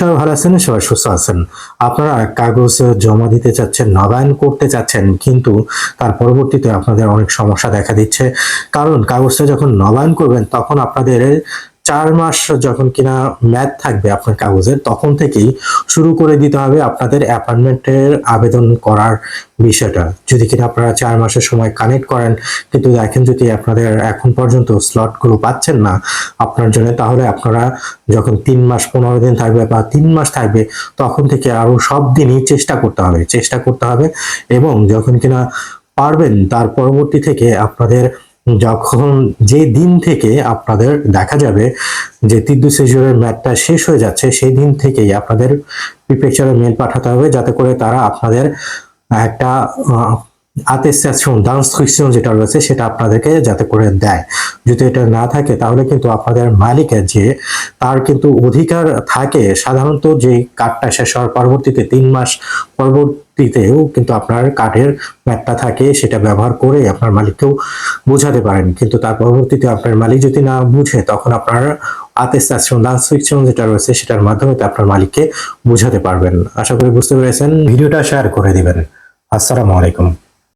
সবাই ভালো আছেন, সবাই সুস্থ আছেন। আপনারা কাগজ জমা দিতে চাচ্ছেন, নবায়ন করতে চাচ্ছেন, কিন্তু তার পরবর্তীতে আপনাদের অনেক সমস্যা দেখা দিচ্ছে। কারণ কাগজটা যখন নবায়ন করবেন, তখন আপনাদের চার মাস যখন কিনা ম্যাথ থাকবে আপনার কাগজের তখন থেকেই শুরু করে দিতে হবে আপনাদের অ্যাপয়েন্টমেন্টের আবেদন করার বিষয়টা। যদি কিনা আপনারা চার মাসের সময় কানেক্ট করেন, কিন্তু দেখেন যদি আপনাদের এখন পর্যন্ত স্লটগুলো পাচ্ছেন না আপনার জন্য, তাহলে আপনারা যখন তিন মাস, পনেরো দিন থাকবে বা তিন মাস থাকবে, তখন থেকে আরও সব দিনই চেষ্টা করতে হবে। চেষ্টা করতে হবে এবং যখন কিনা পারবেন, তার পরবর্তী থেকে আপনাদের যখন যে দিন থেকে আপনাদের দেখা যাবে যে তিদ্দু সেজুরের ম্যাথটা শেষ হয়ে যাচ্ছে, সেই দিন থেকেই আপনাদের প্রিপেকচারে মেল পাঠাতে হবে, যাতে করে তারা আপনাদের একটা আতেস্টেশন ডান্সক্রিপশন যেটা রয়েছে সেটা আপনাদেরকে যাতে করে দেয়। যদি এটা না থাকে, তাহলে কিন্তু আপনাদের মালিকের যে তার কিন্তু অধিকার থাকে। সাধারণত যে কার্ডটা শেষ হওয়ার পরবর্তীতে, তিন মাস পরবর্তীতেও কিন্তু আপনার কার্ডের ম্যাপটা থাকে, সেটা ব্যবহার করে আপনার মালিককেও বোঝাতে পারেন। কিন্তু তার পরবর্তীতে আপনার মালিক যদি না বুঝে, তখন আপনার আতেস্টেশন ডান্সক্রিপশন যেটা রয়েছে সেটার মাধ্যমে আপনার মালিককে বোঝাতে পারবেন। আশা করি বুঝতে পেরেছেন। ভিডিওটা শেয়ার করে দিবেন। আসসালামু আলাইকুম।